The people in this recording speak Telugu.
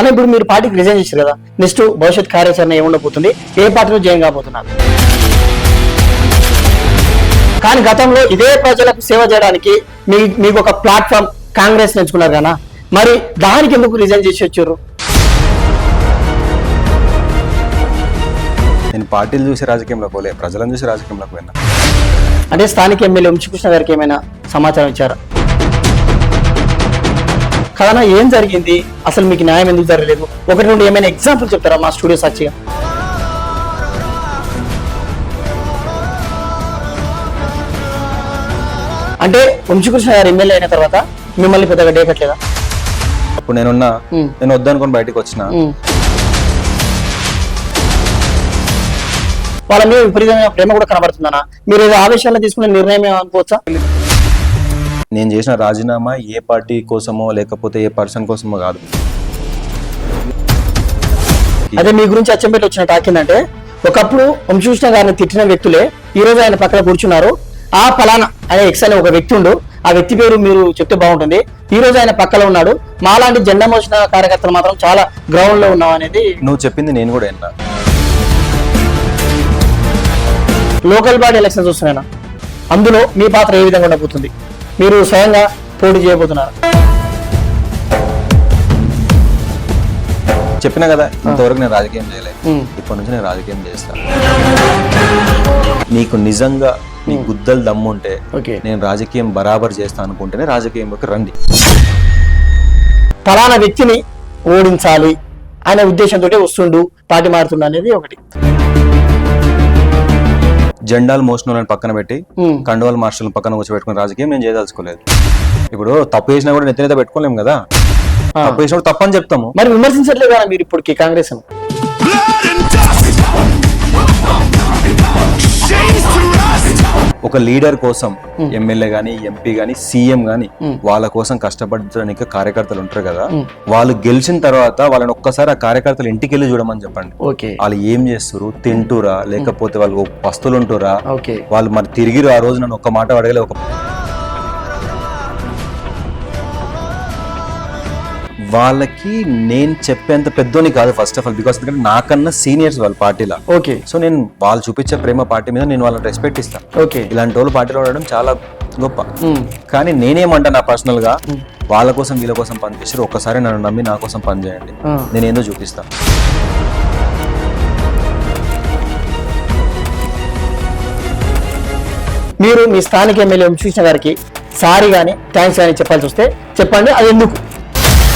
అని ఇప్పుడు మీరు పార్టీకి రిజైన్ చేశారు కదా నెక్స్ట్ భవిష్యత్ కార్యాచరణ ఏముండబోతుంది? ఏ పార్టీలో జాయిన్ కాబోతున్నారు? కానీ గతంలో ఇదే ప్రజలకు సేవ చేయడానికి మీ మీకు ఒక ప్లాట్ఫామ్ కాంగ్రెస్ ఎంచుకున్నారు కదా మరి దానికి ఎందుకు రిజైన్ చేసి వచ్చారు? నేను పార్టీలు చూసి రాజకీయంలో పోలే ప్రజలను చూసి రాజకీయంలోకి పోయినా. అంటే స్థానిక ఎమ్మెల్యే వంశకృష్ణ గారికి ఏమైనా సమాచారం ఇచ్చారా? కదనా ఏం జరిగింది? అసలు మీకు న్యాయం ఎందుకు జరగలేదు? ఒకటి రెండు ఏమైనా ఎగ్జాంపుల్ చెప్తారా మా స్టూడియో సాక్షిగా? అంటే వంశకృష్ణ గారు ఎమ్మెల్యే అయిన తర్వాత మిమ్మల్ని పెద్దగా డేకట్లేదా అప్పుడు నేనున్నా. నేను వద్దనుకొని బయటకు వచ్చిన. వాళ్ళ మీద విపరీతమైన ప్రేమ కూడా కనబడుతుందనా మీరు ఏదో ఆవేశాల్లో తీసుకునే నిర్ణయం అనుకోవచ్చా? నేను చేసిన రాజీనామా ఏ పార్టీ కోసమో లేకపోతే ఏ పర్సన్ కోసమో కాదు. అదే మీ గురించి అచ్చంపేట వచ్చిన టాక్ ఏంటంటే ఒకప్పుడు వంశకృష్ణ గారిని తిట్టిన వ్యక్తులే ఈ రోజు ఆయన పక్కన కూర్చున్నారు. ఆ ఫలానా అనే ఎక్స్ అనే ఒక వ్యక్తి ఉండు ఆ వ్యక్తి పేరు మీరు చెప్తే బాగుంటుంది. ఈ రోజు ఆయన పక్కలో ఉన్నాడు. మాలాంటి జెండా మోసిన కార్యకర్తలు మాత్రం చాలా గ్రౌండ్లో ఉన్నాం అనేది నువ్వు చెప్పింది నేను కూడా విన్నా. లోకల్ బాడీ ఎలక్షన్స్ వస్తున్నాయి అందులో మీ పాత్ర ఏ విధంగా ఉండబోతుంది? మీరు స్వయంగా పోటీ చేయబోతున్నారు. చెప్పినా కదా ఇంతవరకు నేను రాజకీయం చేయలేదు. ఇప్పటి నుంచి నేను రాజకీయం చేస్తాను నీకు నిజంగా నీ గుద్దలు దమ్ముంటే నేను రాజకీయం బరాబర్ చేస్తాను అనుకుంటేనే రాజకీయంలోకి రండి. ఫలానా వ్యక్తిని ఓడించాలి అనే ఉద్దేశంతో వస్తుండు పార్టీ మారుతుండు అనేది ఒకటి. జెండాలు మోసిన వాళ్ళని పక్కన పెట్టి. కండువాల మార్షల్ని పక్కన కూర్చోబెట్టుకుని రాజకీయం నేను చేయదలుచుకోలేదు ఇప్పుడు తప్పు చేసినా కూడా నెత్తినైతే పెట్టుకోలేము కదా. తప్పు చేసినప్పుడు తప్పని చెప్తాము. మరి విమర్శించట్లేదు కదా మీరు ఇప్పటికి కాంగ్రెస్ ఒక లీడర్ కోసం ఎమ్మెల్యే గాని ఎంపీ గాని సీఎం గాని వాళ్ళ కోసం కష్టపడడానికి కార్యకర్తలు ఉంటారు కదా. వాళ్ళు గెలిచిన తర్వాత వాళ్ళని ఒక్కసారి ఆ కార్యకర్తలు ఇంటికి వెళ్ళి చూడమని చెప్పండి. వాళ్ళు ఏం చేస్తారు తింటురా? లేకపోతే వాళ్ళు పస్తులు ఉంటురా ఓకే. వాళ్ళు మరి తిరిగిరు ఆ రోజు నన్ను ఒక్క మాట అడగలే ఒక వాళ్ళకి నేను చెప్పేంత పెద్దోని కాదు ఫస్ట్ ఆఫ్ ఆల్ బికాస్ ఎందుకంటే నాకన్నా సీనియర్స్ వాళ్ళ పార్టీలో. ఓకే సో నేను వాళ్ళు చూపించే ప్రేమ పార్టీ మీద నేను వాళ్ళని రెస్పెక్ట్ ఇస్తాను. ఓకే ఇలాంటి వాళ్ళు పార్టీలో ఉండడం చాలా గొప్ప. ఉమ్. కానీ నేనేమంటా నా పర్సనల్గా వాళ్ళ కోసం వీళ్ళ కోసం పనిచేసారు ఒక్కసారి నన్ను నమ్మి నా కోసం పని చేయండి. ఆ. నేను ఏందో చూపిస్తాను మీరు మీ స్థానిక ఎమ్మెల్యే వంశకృష్ణ గారికి సారీ కానీ థ్యాంక్స్ కానీ చెప్పాల్సి వస్తే చెప్పండి. అది ఎందుకు?